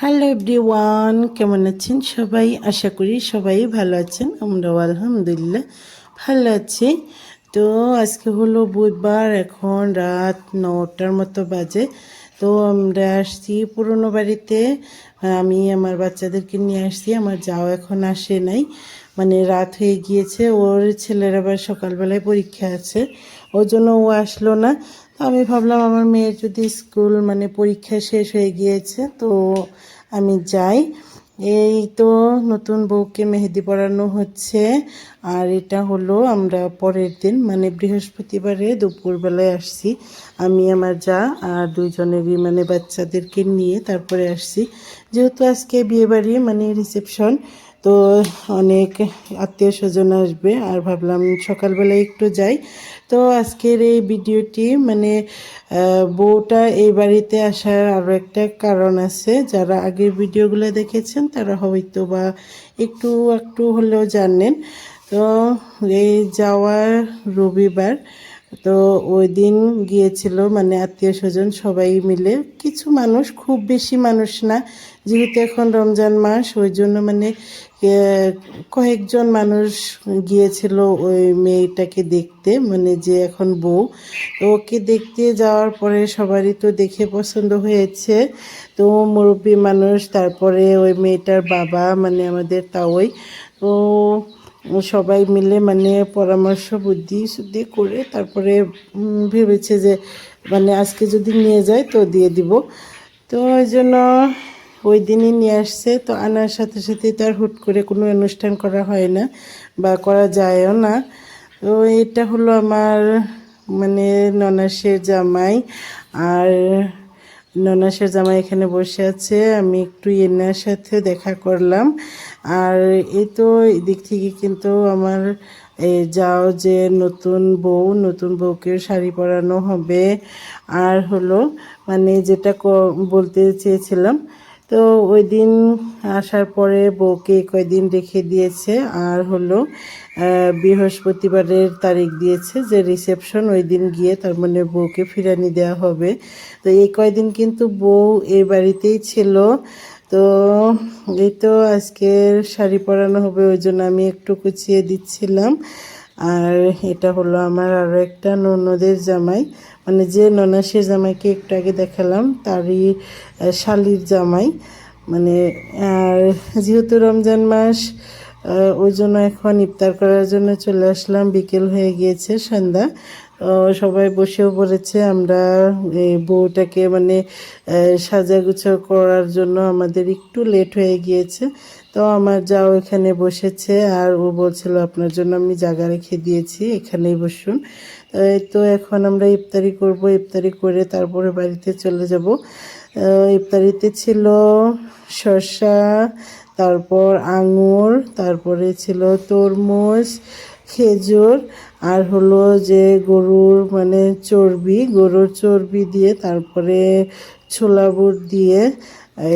Hello everyone কেমন আছেন সবাই? আশা করি সবাই ভালো আছেন, আমরাও আলহামদুলিল্লাহ ভালো আছি। তো আজকে হলো বুধবার, এখন রাত নটার মতো বাজে। তো আমরা আসছি পুরনো বাড়িতে, আমি আমার বাচ্চাদেরকে নিয়ে আসছি, আমার যাও এখন আসে নাই। মানে রাত হয়ে গিয়েছে, ওর ছেলের আবার সকালবেলায় পরীক্ষা আছে, ওর জন্য ও আসলো না। আমি ভাবলাম আমার মেয়ের যদি স্কুল মানে পরীক্ষা শেষ হয়ে গিয়েছে, তো আমি যাই। এই তো নতুন বউকে মেহেদি পরানো হচ্ছে, আর এটা হলো আমরা পরের দিন মানে বৃহস্পতিবারে দুপুরবেলায় আসছি। আমি, আমার যা আর দুইজনেরই মানে বাচ্চাদেরকে নিয়ে তারপরে আসছি। যেহেতু আজকে বিয়েবাড়ি মানে রিসেপশন তো অনেক আত্মীয় স্বজন আসবে আর ভাবলাম সকালবেলায় একটু যাই। তো আজকের এই ভিডিওটি মানে বউটা এই বাড়িতে আসার আরও একটা কারণ আছে। যারা আগের ভিডিওগুলো দেখেছেন তারা হয়তো বা একটু একটু হলেও জানেন। তো এই যাওয়ার রবিবার তো ওই দিন গিয়েছিল মানে আত্মীয় স্বজন সবাই মিলে। কিছু মানুষ, খুব বেশি মানুষ না, যেহেতু এখন রমজান মাস, ওই জন্য মানে কয়েকজন মানুষ গিয়েছিল ওই মেয়েটাকে দেখতে মানে যে এখন বউ। তো ওকে দেখতে যাওয়ার পরে সবারই তো দেখে পছন্দ হয়েছে। তো মুরব্বী মানুষ, তারপরে ওই মেয়েটার বাবা মানে আমাদের তাওই। তো সবাই মিলে মানে পরামর্শ, বুদ্ধি, শুদ্ধি করে তারপরে ভেবেছে যে মানে আজকে যদি নিয়ে যায় তো দিয়ে দিব। তো ওই জন্য ওই দিনই নিয়ে আসছে। তো আনার সাথে সাথে তার হুট করে কোনো অনুষ্ঠান করা হয় না বা করা যায়ও না। তো এটা হলো আমার মানে ননাসের জামাই আর ননাসের জামাই এখানে বসে আছে, আমি একটু এনার সাথে দেখা করলাম। আর এই তো এদিক থেকে কিন্তু আমার যাও যে নতুন বউ, নতুন বউকে শাড়ি পরানো হবে। আর হলো মানে যেটা বলতে চেয়েছিলাম তো ওই দিন আসার পরে বউকে কয়দিন রেখে দিয়েছে। আর হলো বৃহস্পতিবারের তারিখ দিয়েছে যে রিসেপশন, ওই দিন গিয়ে তার মানে বউকে ফিরানি দেওয়া হবে। তো এই কয়দিন কিন্তু বউ এই বাড়িতেই ছিল। তো এই তো আজকের শাড়ি পরানো হবে, ওই জন্য আমি একটু কুচিয়ে দিচ্ছিলাম। আর এটা হলো আমার আরও একটা ননদের জামাই। মানে যে ননাসের জামাইকে একটু আগে দেখালাম, তারই শালির জামাই। মানে আর যেহেতু রমজান মাস ওই জন্য এখন ইফতার করার জন্য চলে আসলাম। বিকেল হয়ে গিয়েছে সন্ধ্যা। সবাই বসেও পড়েছে। আমরা এই বউটাকে মানে সাজাগুছো করার জন্য আমাদের একটু লেট হয়ে গিয়েছে। তো আমার যাও এখানে বসেছে আর ও বলছিল, আপনার জন্য আমি জায়গা রেখে দিয়েছি, এখানেই বসুন। তো এখন আমরা ইফতারি করব। ইফতারি করে তারপরে বাড়িতে চলে যাব। ইফতারিতে ছিল শসা, তারপর আঙুর, তারপরে ছিল তরমুজ খেজুর আর হলো যে গরুর মানে চর্বি, গরুর চর্বি দিয়ে তারপরে ছোলা বুট দিয়ে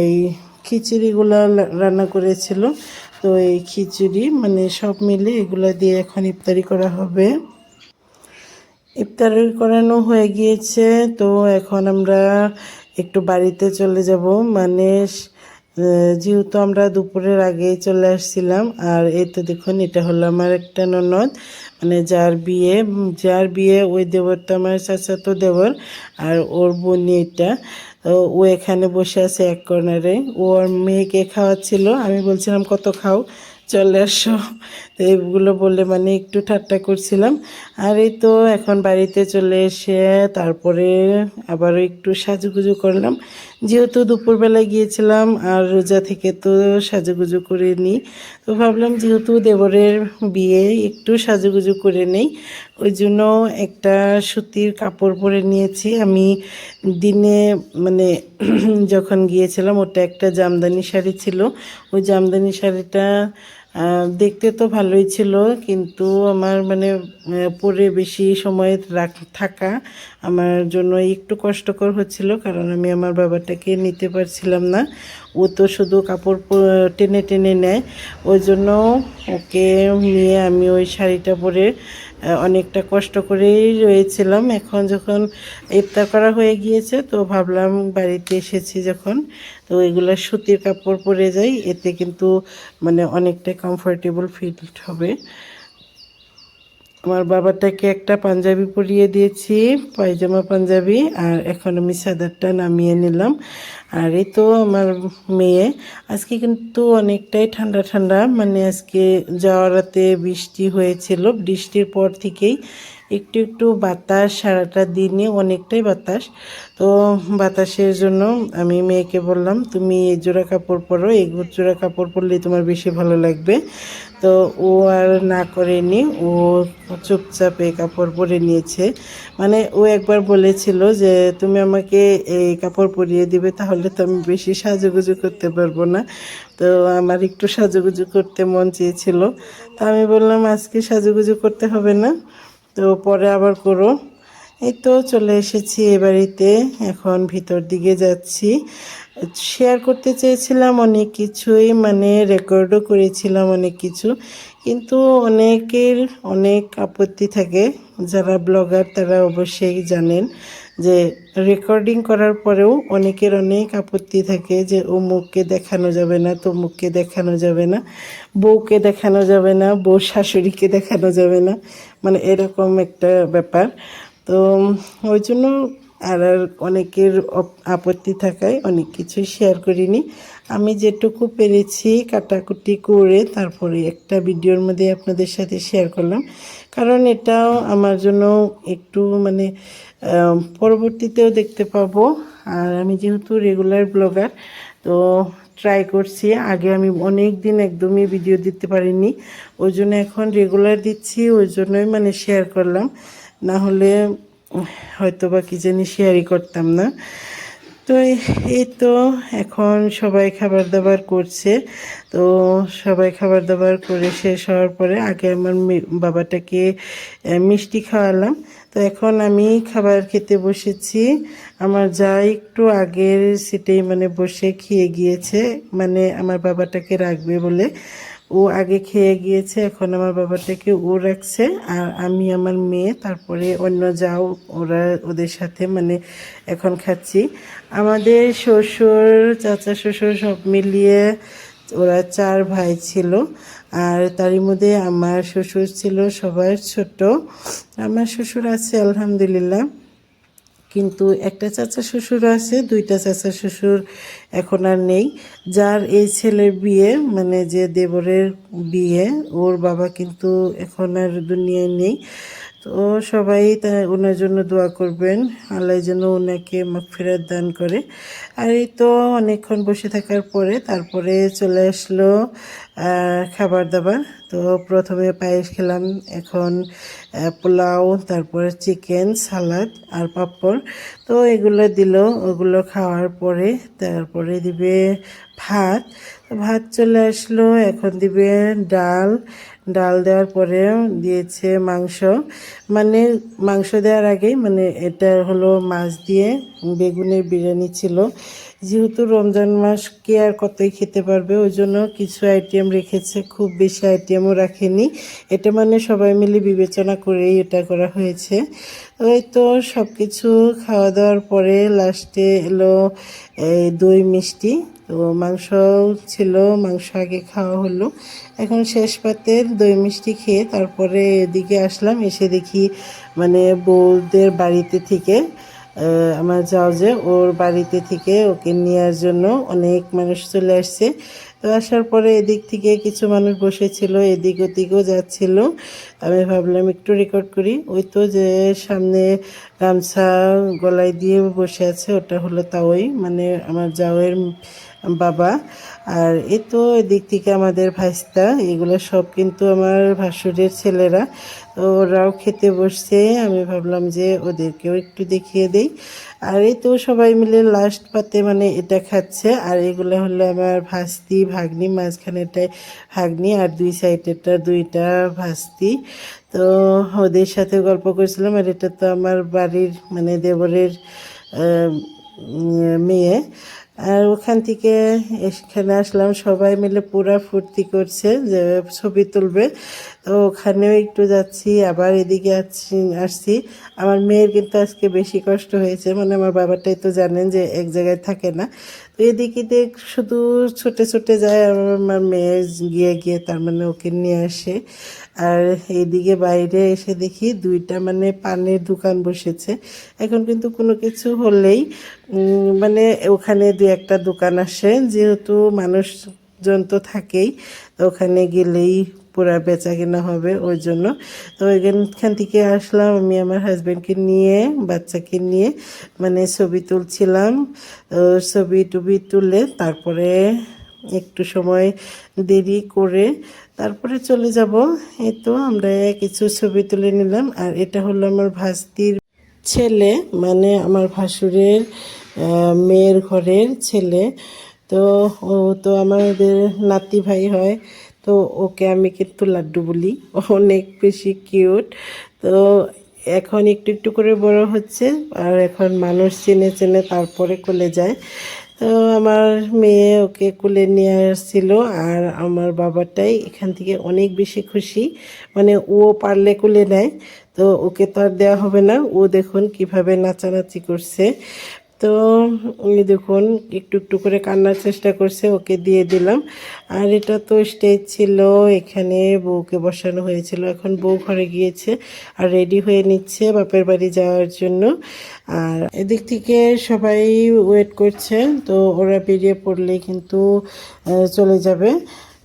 এই খিচুড়িগুলো রান্না করেছিল। তো এই খিচুড়ি মানে সব মিলে এগুলো দিয়ে এখন ইফতারি করা হবে। ইফতার করানো হয়ে গিয়েছে, তো এখন আমরা একটু বাড়িতে চলে যাব। মানে যেহেতু আমরা দুপুরের আগেই চলে আসছিলাম, আর এই তো দেখুন, এটা হলো আমার একটা ননদ মানে যার বিয়ে যার বিয়ে ওই দেবরটা আমার চাচাতো দেবর, আর ওর বোনই এটা। তো ও এখানে বসে আছে এক কর্নারে ওর মেয়েকে খাওয়াচ্ছিল, আমি বলছিলাম, কত খাও? চলে আসো। তো এইগুলো বলে মানে একটু ঠাট্টা করছিলাম। আর এই তো এখন বাড়িতে চলে এসে তারপরে আবারও একটু সাজুগুজু করলাম। যেহেতু দুপুরবেলায় গিয়েছিলাম আর রোজা থেকে তো সাজুগুজু করে নিই, তো ভাবলাম যেহেতু দেবরের বিয়ে একটু সাজুগুজু করে নেই, ওই জন্য একটা সুতির কাপড় পরে নিয়েছি। আমি দিনে মানে যখন গিয়েছিলাম, ওটা একটা জামদানি শাড়ি ছিল। ওই জামদানি শাড়িটা দেখতে তো ভালোই ছিল, কিন্তু আমার মানে পরে বেশি সময় রাখ, থাকা আমার জন্য একটু কষ্টকর হচ্ছিল, কারণ আমি আমার বাবাটাকে নিতে পারছিলাম না। ও তো শুধু কাপড় টেনে টেনে নেয়। ওই জন্য ওকে নিয়ে আমি ওই শাড়িটা পরে অনেকটা কষ্ট করেই রয়েছিলাম। এখন যখন ইফতার করা হয়ে গিয়েছে, তো ভাবলাম বাড়িতে এসেছি যখন। তো এগুলো সুতির কাপড় পরে যাই, এতে কিন্তু মানে অনেকটা কমফোর্টেবল ফিল হবে। আমার বাবাটাকে একটা পাঞ্জাবি পরিয়ে দিয়েছি, পায়জামা পাঞ্জাবি, আর এখন আমি সাদারটা নামিয়ে নিলাম। আর এই তো আমার মেয়ে। আজকে কিন্তু অনেকটাই ঠান্ডা ঠান্ডা মানে আজকে যাওয়ার রাতে বৃষ্টি হয়েছিল। বৃষ্টির পর থেকেই একটু একটু বাতাস, সারাটা দিনে অনেকটাই বাতাস। তো বাতাসের জন্য আমি মেয়েকে বললাম, তুমি এই জোড়া কাপড় পরো, এই জোড়া কাপড় পরলে তোমার বেশি ভালো লাগবে। তো ও আর না করেনি ও চুপচাপ কাপড় পরে নিয়েছে। মানে ও একবার বলেছিল যে, তুমি আমাকে এই কাপড় পরিয়ে দিবে, তাহলে তো আমি বেশি সাজুগুজু করতে পারব না। তো আমার একটু সাজুগুজু করতে মন চেয়েছিল। তা আমি বললাম, আজকে সাজুগুজু করতে হবে না, তো পরে আবার করো। এই তো চলে এসেছি এ বাড়িতে। এখন ভিতর দিকে যাচ্ছি। শেয়ার করতে চেয়েছিলাম অনেক কিছুই মানে রেকর্ডও করেছিলাম অনেক কিছু। কিন্তু অনেকের অনেক আপত্তি থাকে। যারা ব্লগার তারা অবশ্যই জানেন যে রেকর্ডিং করার পরেও অনেকের অনেক আপত্তি থাকে যে, ও মুখকে দেখানো যাবে না তো মুখকে দেখানো যাবে না, বউকে দেখানো যাবে না, বউ শাশুড়িকে দেখানো যাবে না। মানে এরকম একটা ব্যাপার। তো ওই জন্য আর আর অনেকের আপত্তি থাকায় অনেক কিছুই শেয়ার করিনি। আমি যেটুকু পেরেছি কাটাকুটি করে তারপরে একটা ভিডিওর মধ্যে আপনাদের সাথে শেয়ার করলাম। কারণ এটাও আমার জন্য একটু মানে পরবর্তীতেও দেখতে পাবো। আর আমি যেহেতু রেগুলার ব্লগার তো ট্রাই করছি। আগে আমি অনেক দিন একদমই ভিডিও দিতে পারিনি। ওই জন্য এখন রেগুলার দিচ্ছি, ওই জন্যই মানে শেয়ার করলাম। না হলে হয়তো বা কি জানি শেয়ারই করতাম না। তো এই তো এখন সবাই খাবার দাবার করছে। তো সবাই খাবার দাবার করে শেষ হওয়ার পরে আগে আমার বাবাটাকে মিষ্টি খাওয়ালাম। তো এখন আমি খাবার খেতে বসেছি। আমার যা একটু আগের সিটেই মানে বসে খেয়ে গিয়েছে। মানে আমার বাবাটাকে রাখবে বলে। ও আগে খেয়ে গিয়েছে, এখন আমার বাবাটাকে ও রাখছে আর আমি আমার মেয়ে, তারপরে অন্য যাও, ওরা ওদের সাথে মানে এখন খাচ্ছি। আমাদের শ্বশুর, চাচা শ্বশুর সব মিলিয়ে ওরা চার ভাই ছিল আর তারই মধ্যে আমার শ্বশুর ছিল সবার ছোট। আমার শ্বশুর আছে, আলহামদুলিল্লাহ। কিন্তু একটা চাচা শ্বশুর আছে, দুইটা চাচা শ্বশুর এখন আর নেই। যার এই ছেলের বিয়ে মানে যে দেবরের বিয়ে, ওর বাবা কিন্তু এখন আর দুনিয়ায় নেই। তো সবাই তা ওনার জন্য দোয়া করবেন। আল্লাহ যেন ওনাকে ফেরত দান করে। আর এই তো অনেকক্ষণ বসে থাকার পরে তারপরে চলে আসলো খাবার দাবার। তো প্রথমে পায়েস খেলাম, এখন পোলাও, তারপরে চিকেন, সালাদ আর পাপড়। তো এগুলো দিল, ওগুলো খাওয়ার পরে তারপরে দিবে ভাত। ভাত চলে আসলো, এখন দিবে ডাল ডাল দেওয়ার পরে দিয়েছে মাংস। মানে মাংস দেওয়ার আগেই মানে এটা হলো মাছ দিয়ে বেগুনের বিরিয়ানি ছিল। যেহেতু রমজান মাস কে আর কতই খেতে পারবে, ওই জন্য কিছু আইটেম রেখেছে, খুব বেশি আইটেমও রাখেনি। এটা মানে সবাই মিলে বিবেচনা করেই এটা করা হয়েছে। ওই তো সব কিছু খাওয়া দাওয়ার পরে লাস্টে এলো দই মিষ্টি। তো মাংস ছিল, মাংস আগে খাওয়া হলো। এখন শেষ পাতের দই মিষ্টি খেয়ে তারপরে এদিকে আসলাম, এসে দেখি মানে বউদের বাড়িতে থেকে আমার যাও যে ওর বাড়িতে থেকে ওকে নেওয়ার জন্য অনেক মানুষ চলে আসছে। তো আসার পরে এদিক থেকে কিছু মানুষ বসেছিল, এদিক ওদিকও যাচ্ছিল। আমি ভাবলাম একটু রেকর্ড করি। ওই তো যে সামনে গামছা গলায় দিয়ে বসে আছে, ওটা হলো তাওই মানে আমার যাওয়ের বাবা। আর এ তো এদিক থেকে আমাদের ভাইস্তা, এগুলো সব কিন্তু আমার ভাসুরের ছেলেরা। ওরাও খেতে বসছে, আমি ভাবলাম যে ওদেরকেও একটু দেখিয়ে দেই। আর এই তো সবাই মিলে লাস্ট পাতে মানে এটা খাচ্ছে। আর এগুলো হলো আমার ভাস্তি ভাগ্নি মাঝখানেটায় ভাগ্নি আর দুই সাইডেরটা দুইটা ভাস্তি। তো ওদের সাথে গল্প করেছিলাম আর এটা তো আমার বাড়ির মানে দেবরের মেয়ে। আর ওখান থেকে এখানে আসলাম, সবাই মিলে পুরা ফুর্তি করছে যে ছবি তুলবে। তো ওখানেও একটু যাচ্ছি, আবার এদিকে আসছি আসছি। আমার মেয়ের কিন্তু আজকে বেশি কষ্ট হয়েছে মানে আমার বাবাটাই তো জানেন যে এক জায়গায় থাকে না। তো এদিকে দেখ, শুধু ছুটে ছুটে যায় আমার মেয়ে, গিয়ে গিয়ে তার মানে ওকে নিয়ে আসে। আর এইদিকে বাইরে এসে দেখি দুইটা মানে পানের দোকান বসেছে। এখন কিন্তু কোনো কিছু হলেই মানে ওখানে দু একটা দোকান আসে, যেহেতু মানুষজন তো থাকেই ওখানে গেলেই পুরা বেচা কেনা হবে ওই জন্য। তো এখান থেকে আসলাম, আমি আমার হাজব্যান্ডকে নিয়ে, বাচ্চাকে নিয়ে মানে ছবি তুলছিলাম। ছবি টবি তুলে তারপরে একটু সময় দেরি করে তারপরে চলে যাব। এই তো আমরা কিছু ছবি তুলে নিলাম, আর এটা হলো আমার ভাস্তির ছেলে মানে আমার ভাসুরের মেয়ের ঘরের ছেলে। তো ও তো আমাদের নাতি ভাই হয়। তো ওকে আমি কিন্তু লাড্ডু বলি। অনেক বেশি কিউট। তো এখন একটু একটু করে বড় হচ্ছে আর এখন মানুষ চেনে চেনে তারপরে কোলে যায়। তো আমার মেয়ে ওকে কোলে নিয়ে আসছিল আর আমার বাবাটাই এখান থেকে অনেক বেশি খুশি। মানে ও পারলে কোলে নেয়। তো ওকে তো আর দেওয়া হবে না। ও দেখুন কীভাবে নাচানাচি করছে। তো দেখুন, একটু একটু করে কান্নার চেষ্টা করছে, ওকে দিয়ে দিলাম। আর এটা তো স্টেজ ছিল, এখানে বউকে বসানো হয়েছিল। এখন বউ ঘরে গিয়েছে আর রেডি হয়ে নিচ্ছে বাপের বাড়ি যাওয়ার জন্য। আর এদিক থেকে সবাই ওয়েট করছে, তো ওরা বেরিয়ে পড়লে কিন্তু চলে যাবে।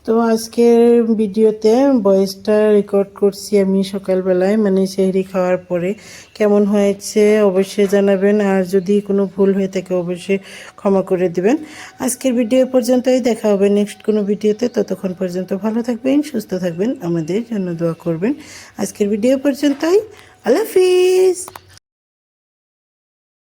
তো আজকের ভিডিওতে ভয়েসটা রেকর্ড করছি আমি সকালবেলায় মানে সেহরি খাওয়ার পরে। কেমন হয়েছে অবশ্যই জানাবেন, আর যদি কোনো ভুল হয়ে থাকে অবশ্যই ক্ষমা করে দিবেন। আজকের ভিডিও পর্যন্তই, দেখা হবে নেক্সট কোনো ভিডিওতে। ততক্ষণ পর্যন্ত ভালো থাকবেন, সুস্থ থাকবেন, আমাদের জন্য দোয়া করবেন। আজকের ভিডিও পর্যন্তই, আল্লাহ হাফিজ।